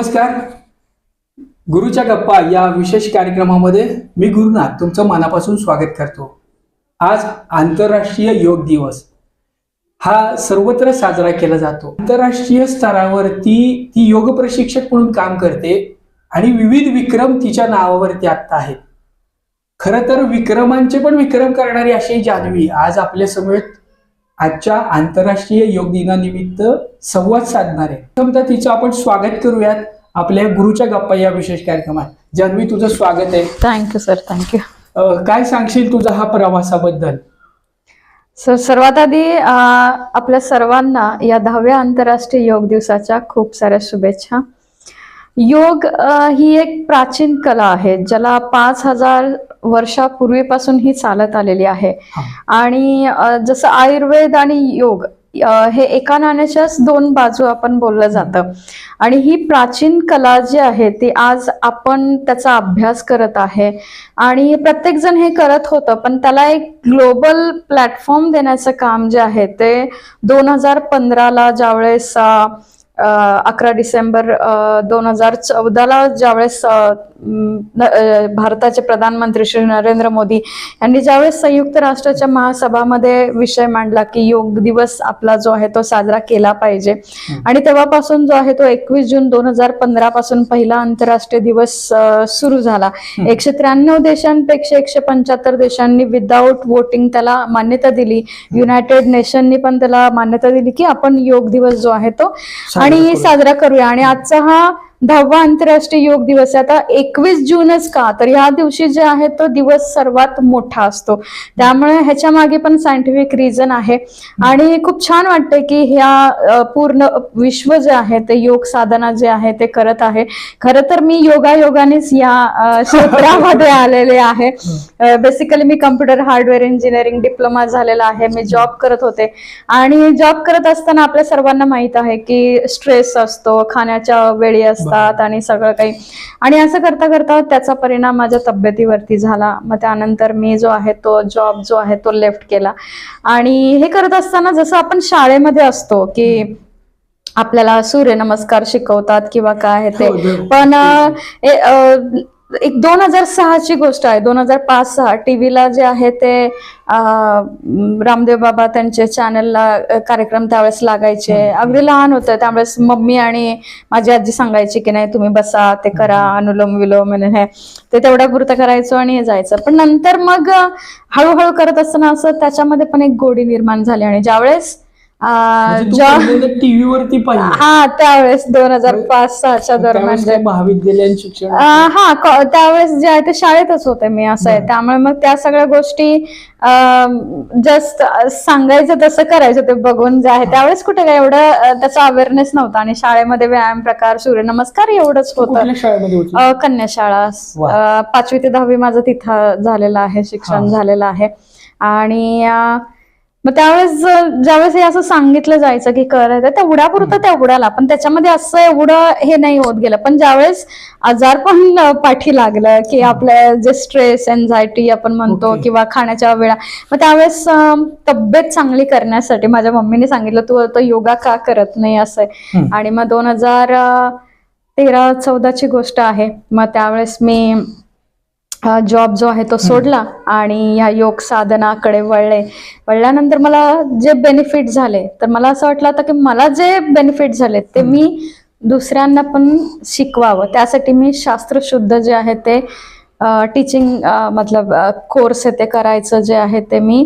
नमस्कार. गुरुच्या गप्पा या विशेष कार्यक्रमामध्ये मी गुरुनाथ तुमचं मनापासून स्वागत करतो. आज आंतरराष्ट्रीय योग दिवस. हा सर्वत्र साजरा केला जातो. आंतरराष्ट्रीय स्तरावरती ती योग प्रशिक्षक म्हणून काम करते आणि विविध विक्रम तिच्या नावावरती आत्ता आहेत. खरं तर विक्रमांचे पण विक्रम करणारी अशी जान्हवी आज आपल्या आजच्या आंतरराष्ट्रीय योग दिनानिमित्त संवाद साधणार. आहे प्रथमतः तिचं आपण स्वागत करूयात आपल्या गुरुच्या गप्पा या विशेष कार्यक्रमात. जान्हवी तुझं स्वागत आहे. थँक्यू सर थँक्यू काय सांगशील तुझा हा प्रवासाबद्दल? सर सर्वात आधी आपल्या सर्वांना या दहाव्या आंतरराष्ट्रीय योग दिवसाच्या खूप साऱ्या शुभेच्छा. योग ही एक प्राचीन कला आहे ज्याला पाच हजार वर्षापूर्वीपासून ही चालत आलेली आहे. आणि जसं आयुर्वेद आणि योग हे एका नाण्याच्याच दोन बाजू आपण बोललं जातं. आणि ही प्राचीन कला जी आहे ती आज आपण त्याचा अभ्यास करत आहे. आणि प्रत्येक जण हे करत होतं पण त्याला एक ग्लोबल प्लॅटफॉर्म देण्याचं काम जे आहे ते दोन हजार पंधराला ज्यावेळेस अकरा डिसेंबर दोन हजार चौदाला ज्यावेळेस भारताचे प्रधानमंत्री श्री नरेंद्र मोदी यांनी ज्यावेळेस संयुक्त राष्ट्राच्या महासभामध्ये विषय मांडला की योग दिवस आपला जो आहे तो साजरा केला पाहिजे. आणि तेव्हापासून जो आहे तो एकवीस जून दोन हजार पंधरा पासून पहिला आंतरराष्ट्रीय दिवस सुरू झाला. एकशे त्र्याण्णव देशांपेक्षा एकशे पंच्याहत्तर देशांनी विदाऊट वोटिंग त्याला मान्यता दिली. युनायटेड नेशननी पण त्याला मान्यता दिली की आपण योग दिवस जो आहे तो आणि. साजरा करूया आणि आजचा हा दहावा आंतरराष्ट्रीय योग दिवस आहे. आता एकवीस जूनच का? तर ह्या दिवशी जे आहे तो दिवस सर्वात मोठा असतो. त्यामुळे ह्याच्या मागे पण सायंटिफिक रिझन आहे. आणि खूप छान वाटतं की ह्या पूर्ण विश्व जे आहे ते योग साधना जे आहे ते करत आहे. खरं तर मी योगा योगानेच या क्षेत्रामध्ये आलेले आहे. बेसिकली मी कम्प्युटर हार्डवेअर इंजिनिअरिंग डिप्लोमा झालेला आहे. मी जॉब करत होते. आणि जॉब करत असताना आपल्या सर्वांना माहीत आहे की स्ट्रेस असतो खाण्याच्या वेळी असतात आणि सगळं काही. आणि असं करता करता त्याचा परिणाम माझ्या तब्येतीवरती झाला. मग त्यानंतर मी जो आहे तो जॉब जो आहे तो लेफ्ट केला. आणि हे करत असताना जसं आपण शाळेमध्ये असतो की आपल्याला सूर्यनमस्कार शिकवतात किंवा काय आहे ते. हो, हो. पण ए, अ, एक दोन हजार सहाची गोष्ट आहे. दोन हजार पाच सहा टीव्हीला जे आहे ते रामदेव बाबा त्यांचे चॅनलला कार्यक्रम त्यावेळेस लागायचे. अगदी लहान होतं. त्यावेळेस मम्मी आणि माझी आजी सांगायची की नाही तुम्ही बसा ते करा अनुलोम विलोम हे. ते तेवढ्या पुरतं करायचो आणि हे जायचं. पण नंतर मग हळूहळू करत असताना असं त्याच्यामध्ये पण एक गोडी निर्माण झाली आणि ज्यावेळेस टीव्ही वरती हा त्यावेळेस दोन हजार पाच सहाच्या दरम्यान महाविद्यालयीन शिक्षण हा त्यावेळेस जे आहे ते शाळेतच होते मी असं आहे. त्यामुळे मग त्या सगळ्या गोष्टी जस्ट सांगायचं तसं करायचं ते बघून जे आहे. त्यावेळेस कुठे काय एवढं त्याचा अवेअरनेस नव्हता आणि शाळेमध्ये व्यायाम प्रकार सूर्यनमस्कार एवढंच होतं. कन्याशाळा पाचवी ते दहावी माझं तिथं झालेलं आहे शिक्षण. झालेलं आहे. आणि मग त्यावेळेस ज्यावेळेस हे असं सांगितलं जायचं की करायचं तेवढ्यापुरतं तेवढ्याला. पण त्याच्यामध्ये असं एवढं हे नाही होत गेलं. पण ज्यावेळेस आजार पण पाठी लागलं की आपल्या जे स्ट्रेस एन्झायटी आपण म्हणतो. किंवा खाण्याच्या वेळा. मग त्यावेळेस तब्येत चांगली करण्यासाठी माझ्या मम्मीने सांगितलं तू आता योगा का करत नाही? असं. आणि मग दोन हजार तेरा चौदाची गोष्ट आहे. मग त्यावेळेस मी जॉब जो आहे तो सोडला आणि ह्या योग साधनाकडे वळले. वळल्यानंतर मला जे बेनिफिट झाले तर मला असं वाटलं आता की मला जे बेनिफिट झाले ते मी दुसऱ्यांना पण शिकवावं. त्यासाठी मी शास्त्रशुद्ध जे आहे ते टीचिंग मतलब कोर्स आहे ते करायचं जे आहे ते मी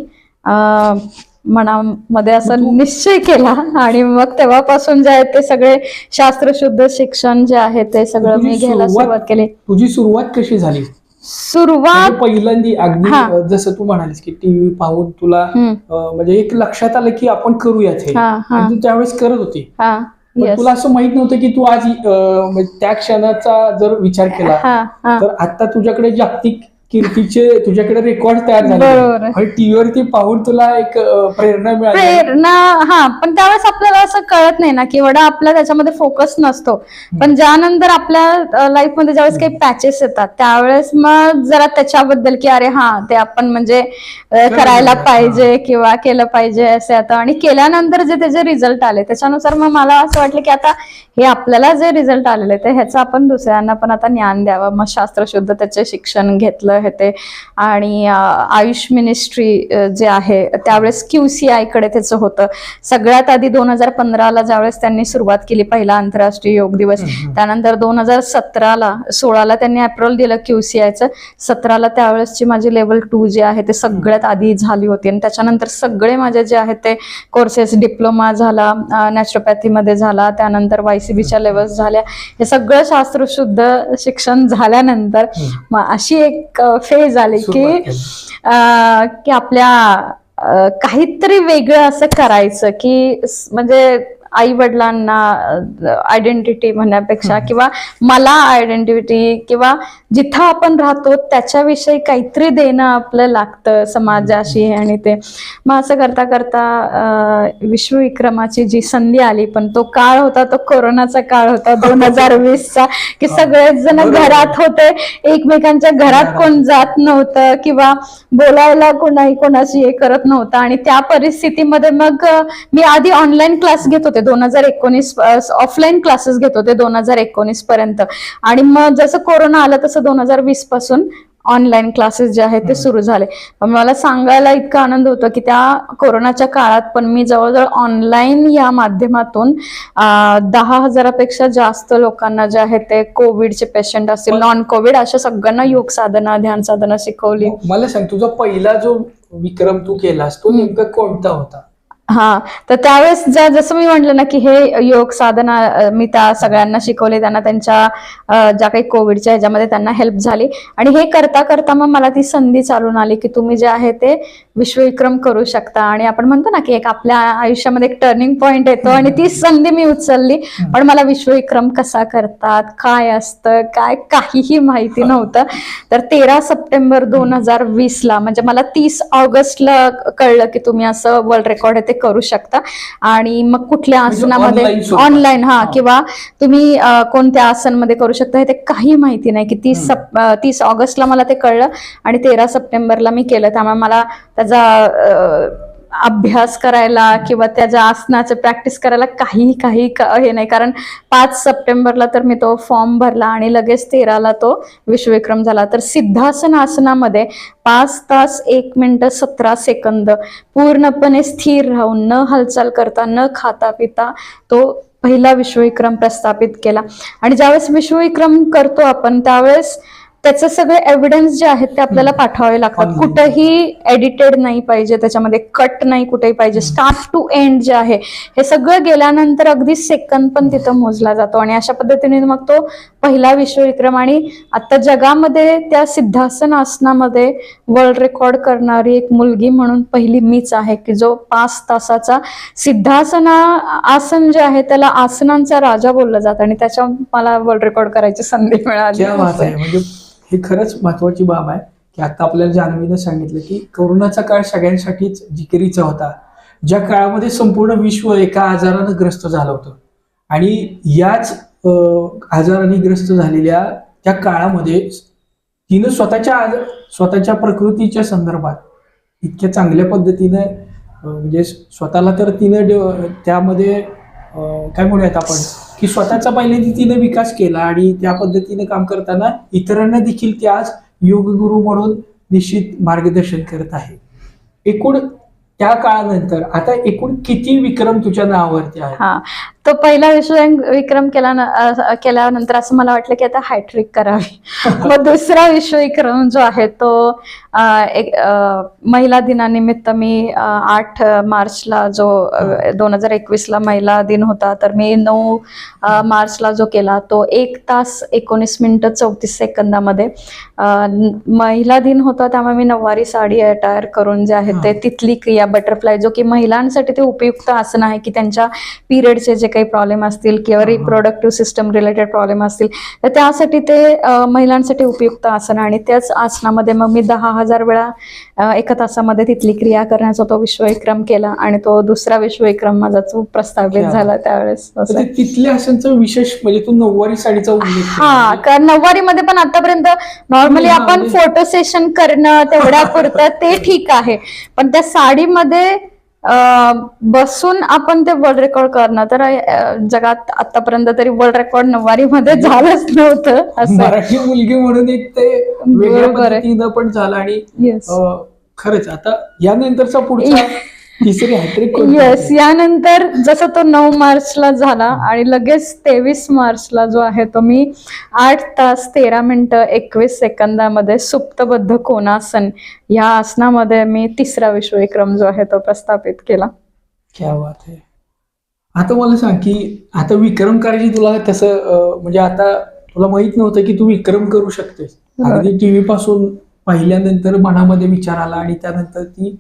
मनामध्ये असा निश्चय केला. आणि मग तेव्हापासून जे आहे ते सगळे शास्त्रशुद्ध शिक्षण जे आहे ते सगळं मी घ्यायला सुरुवात- सुरुवात केली. तुझी सुरुवात कशी झाली? सुरुवात पहिल्यांदी अगदी हा. जसं तू म्हणालीस की टीव्ही पाहून तुला हम्म, अ, म्हणजे एक लक्षात आलं की आपण करूयात हे. हा हा. आणि तू त्यावेळेस करत होती. हा पण yes. तुला असं माहीत नव्हतं की तू आज अ, म्हणजे त्या क्षणाचा जर विचार केला हा हा. तर आता तुझ्याकडे जागतिक कीर्तीचे तुझ्याकडे रेकॉर्ड तयार झाले. आणि टीव्हीवरती पाहून तुला एक प्रेरणा मिळाली. प्रेरणा हा पण त्यावेळेस आपल्याला असं कळत नाही ना की एवढा आपला त्याच्यामध्ये फोकस नसतो. पण ज्यानंतर आपल्या लाईफमध्ये ज्यावेळेस काही पॅचेस येतात त्यावेळेस मग जरा त्याच्याबद्दल की अरे हा ते आपण म्हणजे करायला. पाहिजे किंवा केलं पाहिजे असे आता. आणि केल्यानंतर जे त्याचे रिझल्ट आले त्याच्यानुसार मग मला असं वाटलं की आता हे आपल्याला जे रिझल्ट आलेले ते ह्याचं आपण दुसऱ्यांना पण आता ज्ञान द्यावं. मग शास्त्रशुद्ध त्याचे शिक्षण घेतलं हे ते आणि आयुष मिनिस्ट्री जे आहे त्यावेळेस क्यूसीआयकडे त्याचं होतं. सगळ्यात आधी दोन हजार पंधराला ज्यावेळेस त्यांनी सुरुवात केली पहिला आंतरराष्ट्रीय योग दिवस त्यानंतर दोन हजार सतराला सोळाला त्यांनी अप्रुव्हल दिलं क्यूसीआयचं सतराला त्यावेळेसची माझी लेवल टू जे आहे ते सगळ्यात आधी झाली होती. आणि त्याच्यानंतर सगळे माझे जे आहेत ते कोर्सेस डिप्लोमा झाला नॅचरोपॅथीमध्ये झाला त्यानंतर वायसीबीच्या लेवल्स झाल्या. हे सगळं शास्त्रशुद्ध शिक्षण झाल्यानंतर अशी एक फेज आली की की आपल्या काहीतरी वेगळं असं करायचं की म्हणजे आई वडिलांना आयडेंटिटी म्हणण्यापेक्षा किंवा मला आयडेंटिटी किंवा जिथं आपण राहतो त्याच्याविषयी काहीतरी देणं आपलं लागतं समाजाशी आणि ते. मग असं करता करता विश्वविक्रमाची जी संधी आली पण तो काळ होता तो कोरोनाचा काळ होता दोन हजार वीसचा की सगळेच जण. घरात होते. एकमेकांच्या घरात कोण जात नव्हतं किंवा बोलायला कोणाही कोणाशी हे करत नव्हतं. आणि त्या परिस्थितीमध्ये मग मी आधी ऑनलाईन क्लास घेत होते. दोन हजार एकोणीस ऑफलाईन क्लासेस घेत होते दोन हजार एकोणीस पर्यंत. आणि मग जसं कोरोना आलं तसं दोन हजार वीसपासून ऑनलाईन क्लासेस जे आहेत ते सुरू झाले. मला सांगायला इतका आनंद होतो की त्या कोरोनाच्या काळात पण मी जवळजवळ ऑनलाईन या माध्यमातून दहा हजारापेक्षा जास्त लोकांना जे आहेत ते कोविडचे पेशंट असतील नॉन कोविड अशा सगळ्यांना योग साधना ध्यान साधना शिकवली. मला सांग तुझा पहिला जो विक्रम तू केलास तो नेमका कोणता होता? हा तर त्यावेळेस ज्या जसं मी म्हटलं ना की हे योग साधना मी त्या सगळ्यांना शिकवले त्यांना त्यांच्या ज्या काही कोविडच्या ह्याच्यामध्ये त्यांना हेल्प झाली. आणि हे करता करता मग मला ती संधी चालून आली की तुम्ही जे आहे ते विश्वविक्रम करू शकता. आणि आपण म्हणतो ना की एक आपल्या आयुष्यामध्ये एक टर्निंग पॉइंट येतो आणि ती संधी मी उचलली. पण मला विश्वविक्रम कसा करतात काय असतं काय काहीही माहिती नव्हतं. तर तेरा सप्टेंबर दोन हजार वीस ला म्हणजे मला तीस ऑगस्टला कळलं की तुम्ही असं वर्ल्ड रेकॉर्ड आहे ते करू शकता. आणि मग कुठल्या म्हणजे आसनामध्ये. ऑनलाईन हा. किंवा तुम्ही कोणत्या आसनमध्ये करू शकता हे ते काही माहिती नाही की तीस तीस ऑगस्टला मला ते कळलं आणि तेरा सप्टेंबरला मी केलं. त्यामुळे मला त्याचा अभ्यास करायला किंवा त्याच्या आसनाचं प्रॅक्टिस करायला काही काही क- हे नाही. कारण पाच सप्टेंबरला तर मी तो फॉर्म भरला आणि लगेच तेराला तो विश्वविक्रम झाला. तर सिद्धासन आसनामध्ये पाच तास एक मिनटं सतरा सेकंद पूर्णपणे स्थिर राहून न हालचाल करता न खाता पिता तो पहिला विश्वविक्रम प्रस्थापित केला. आणि ज्यावेळेस विश्वविक्रम करतो आपण त्यावेळेस त्याचे सगळे एव्हिडन्स जे आहेत ते आपल्याला पाठवावे लागतात. कुठंही एडिटेड नाही पाहिजे त्याच्यामध्ये कट नाही कुठेही पाहिजे. स्टार्ट टू एंड जे आहे हे सगळं गेल्यानंतर अगदी सेकंद पण तिथं मोजला जातो. आणि अशा पद्धतीने मग तो पहिला विश्वविक्रम आणि आता जगामध्ये त्या सिद्धासन आसनामध्ये वर्ल्ड रेकॉर्ड करणारी एक मुलगी म्हणून पहिली मीच आहे की जो पाच तासाचा सिद्धासना आसन जे आहे त्याला आसनांचा राजा बोललं जातं. आणि त्याच्या मला वर्ल्ड रेकॉर्ड करायची संधी मिळाली. हे खरंच महत्वाची बाब आहे की आता आपल्याला जान्हवीनं सांगितलं की कोरोनाचा काळ सगळ्यांसाठीच जिकिरीचा होता. ज्या काळामध्ये संपूर्ण विश्व एका आजारानं ग्रस्त झालं होतं. आणि याच आजाराने ग्रस्त झालेल्या त्या काळामध्ये तिनं स्वतःच्या आज- स्वतःच्या प्रकृतीच्या संदर्भात इतक्या चांगल्या पद्धतीनं म्हणजे स्वतःला तर तिनं डे- त्यामध्ये काय म्हणूयात आपण? की स्वतःचा पहिल्यांदा तिने विकास केला आणि त्या पद्धतीने काम करताना इतरांना देखील ती आज योगगुरु म्हणून निश्चित मार्गदर्शन करत आहे. एकूण त्या काळानंतर आता एकूण किती विक्रम तुझ्या नावावरती आहे तो पहिला विश्व विक्रम केला केल्यानंतर असं मला वाटलं की आता हॅट्रिक करावी. मग दुसरा विश्वविक्रम जो आहे तो एक महिला दिनानिमित्त मी आठ मार्चला जो दोन हजार एकवीसला महिला दिन होता तर मी नऊ मार्चला जो केला तो एक तास एकोणीस मिनिटं चौतीस सेकंदामध्ये महिला दिन होता त्यामुळे मी नऊवारी साडी अटायर करून जे आहे ते तिथली क्रिया बटरफ्लाय जो की महिलांसाठी ते उपयुक्त आसन आहे की त्यांच्या पिरियडचे जे काही प्रॉब्लेम असतील किंवा रिप्रोडक्टिव्ह सिस्टम रिलेटेड प्रॉब्लेम असतील तर त्यासाठी ते महिलांसाठी उपयुक्त आसन आणि त्याच आसनामध्ये मग मी दहा हजार वेळा एका तासामध्ये तिथली क्रिया करण्याचा तो विश्वविक्रम केला आणि तो दुसरा विश्वविक्रम माझा क्या झाला त्यावेळेस. म्हणजे तिथल्या असंचं विशेष म्हणजे तू नऊवारी साडीचा. हा कारण नऊवारी मध्ये पण आतापर्यंत नॉर्मली आपण म्हणजे- फोटो सेशन करणं तेवढ्या पुरतं ते ठीक आहे पण त्या साडीमध्ये बसून आपण ते वर्ल्ड रेकॉर्ड करणं तर जगात आतापर्यंत तरी वर्ल्ड रेकॉर्ड नऊवारी मध्ये झालंच नव्हतं असं. मराठी मुलगी म्हणून एक ते पण झालं आणि खरंच आता यानंतरचा पुढचा तिसरी हॅट्रिक येस यानंतर जसं तो नऊ मार्चला झाला आणि लगेच तेवीस मार्चला जो आहे तो मी आठ तास तेरा मिनिटं एकवीस सेकंदामध्ये सुप्तबद्ध कोणासन या आसनामध्ये मी तिसरा विश्वविक्रम जो आहे तो प्रस्थापित केला. क्या बात आहे आता मला सांग की आता विक्रम करायची तुला तसं म्हणजे आता तुला माहीत नव्हतं की तू विक्रम करू शकतेस. होय. अगदी टीव्ही पासून पाहिल्यानंतर मनामध्ये विचार आला आणि त्यानंतर ती.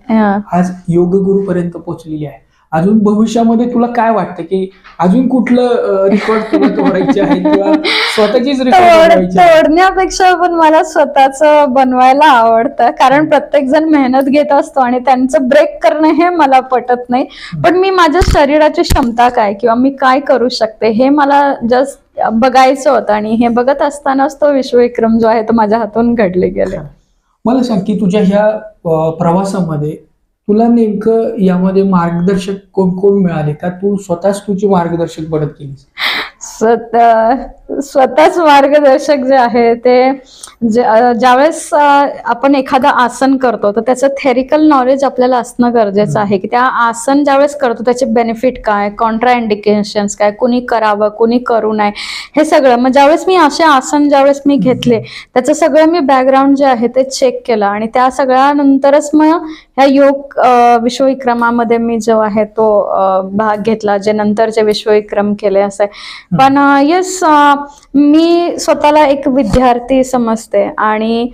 आज योग गुरु पर्यंत पोहोचलेली आहे. अजून भविष्यामध्ये तुला काय वाटतं की अजून कुठलं रेकॉर्ड तुला तोडायचे आहे किंवा स्वतःचीच रेकॉर्ड? तोडण्यापेक्षा पण मला स्वतःच बनवायला आवडतं. कारण प्रत्येक जण मेहनत घेत असतो आणि त्यांचं ब्रेक करणं हे मला पटत नाही. पण मी माझ्या शरीराची क्षमता काय किंवा मी काय करू शकते हे मला जस्ट बघायचं होतं आणि हे बघत असतानाच तो विश्वविक्रम जो आहे तो माझ्या हातून घडले गेले. मला सांग की तुझ्या ह्या प्रवासामध्ये तुला नेमकं यामध्ये मार्गदर्शक कोण कोण मिळाले? का तू स्वतःच तुझी मार्गदर्शक बनत गेलीस स्वतः स्वतःच मार्गदर्शक जे आहे ते ज्यावेळेस आपण एखादं आसन करतो तर त्याचं थेरिकल नॉलेज आपल्याला असणं गरजेचं आहे की त्या आसन ज्यावेळेस करतो त्याचे बेनिफिट काय कॉन्ट्रा इंडिकेशन्स काय कुणी करावं कुणी करू नये हे सगळं. मग ज्यावेळेस मी असे आसन ज्यावेळेस मी घेतले त्याचं सगळं मी बॅकग्राऊंड जे आहे ते चेक केलं आणि त्या सगळ्यानंतरच मग ह्या योग विश्वविक्रमामध्ये मी जो आहे तो भाग घेतला जे नंतरचे विश्वविक्रम केले असे. पण येस मी स्वतःला एक विद्यार्थी समजते आणि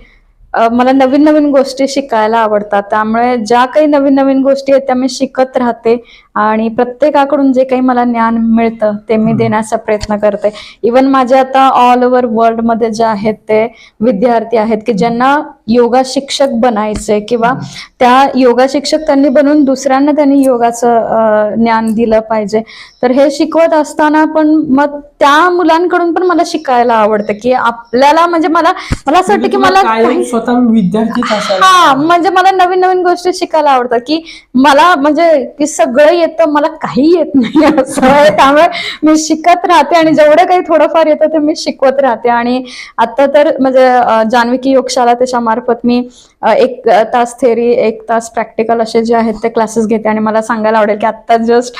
मला नवीन नवीन गोष्टी शिकायला आवडतात. त्यामुळे ज्या काही नवीन नवीन गोष्टी आहेत त्या मी शिकत राहते. आणि प्रत्येकाकडून जे काही मला ज्ञान मिळतं ते मी. देण्याचा प्रयत्न करते. इवन माझे आता ऑल ओव्हर वर्ल्डमध्ये जे आहेत ते विद्यार्थी आहेत की ज्यांना योगा शिक्षक बनायचे किंवा त्या योगा शिक्षक त्यांनी बनवून दुसऱ्यांना त्यांनी योगाचं ज्ञान दिलं पाहिजे. तर हे शिकवत असताना पण मग त्या मुलांकडून पण मला शिकायला आवडतं की आपल्याला म्हणजे मला मला असं वाटतं म्हणजे की मला स्वतः विद्यार्थीच असायला हा म्हणजे मला नवीन नवीन गोष्टी शिकायला आवडतात की मला म्हणजे की सगळं येतं मला काही येत नाही असं आहे. त्यामुळे मी शिकत राहते आणि जेवढं काही थोडंफार येतं ते मी शिकवत राहते. आणि आता तर म्हणजे अं, जान्हविकी योगशाला त्याच्या मार्फत मी एक तास थेरी एक तास प्रॅक्टिकल असे जे आहेत ते क्लासेस घेते आणि मला सांगायला आवडेल की आत्ता जस्ट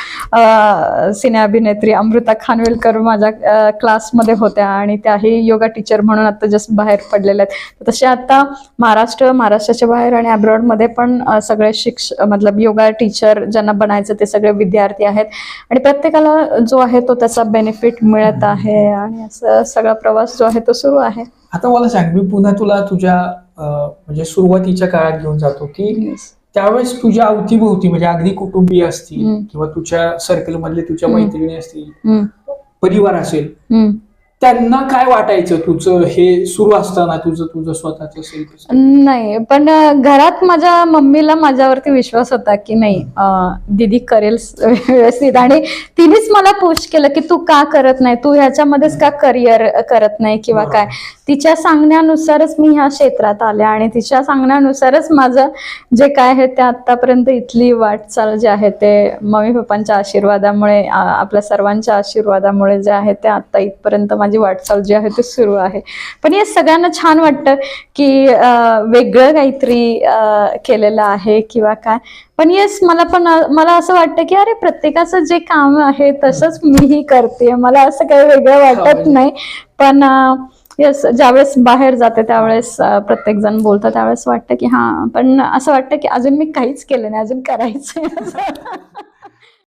सिने अभिनेत्री अमृता खानविलकर माझ्या क्लासमध्ये होत्या आणि त्याही योगा टीचर म्हणून आता जस्ट बाहेर पडलेल्या आहेत. तसे आता महाराष्ट्र महाराष्ट्राच्या बाहेर आणि अब्रॉडमध्ये पण सगळे शिक्ष मतलब योगा टीचर ज्यांना बनायचं ते सगळे विद्यार्थी आहेत. आणि प्रत्येकाला जो आहे तो त्याचा बेनिफिट मिळत आहे आणि असं सगळा प्रवास जो आहे तो सुरू आहे. आता मला सांग मी पुन्हा तुला तुझ्या म्हणजे सुरुवातीच्या काळात घेऊन जातो की त्यावेळेस तुझ्या अवतीभोवती म्हणजे अगदी कुटुंबीय असतील. किंवा तुझ्या सर्कल मधले तुझ्या. मैत्रिणी असतील परिवार असेल. त्यांना काय वाटायचं? तुझं हे सुरू असताना तुझं तुझं स्वतःच असेल तसं? नाही पण घरात माझ्या मम्मीला माझ्यावरती विश्वास होता की नाही अ, दीदी करेल स- व्यवस्थित. आणि तिनेच मला पुश केलं की तू का करत नाही? तू ह्याच्यामध्येच का करिअर करत नाही किंवा काय? तिच्या सांगण्यानुसारच मी ह्या क्षेत्रात आले आणि तिच्या सांगण्यानुसारच माझं जे काय आहे ते आतापर्यंत इथली वाटचाल जे आहे ते मम्मी पप्पांच्या आशीर्वादामुळे आ- आपल्या सर्वांच्या आशीर्वादामुळे जे आहे ते आता इथपर्यंत माझी वाटचाल जी आहे ती सुरू आहे. पण हे सगळ्यांना छान वाटतं की वेगळं काहीतरी केलेलं आहे किंवा काय. पण येस मला पण मला असं वाटतं की अरे प्रत्येकाचं जे काम आहे तसंच मीही करते मला असं काही वेगळं वाटत. नाही. पण येस ज्यावेळेस बाहेर जाते त्यावेळेस प्रत्येक जण बोलतं. त्यावेळेस वाटतं की हा पण असं वाटतं की अजून मी काहीच केलं नाही. अजून करायचं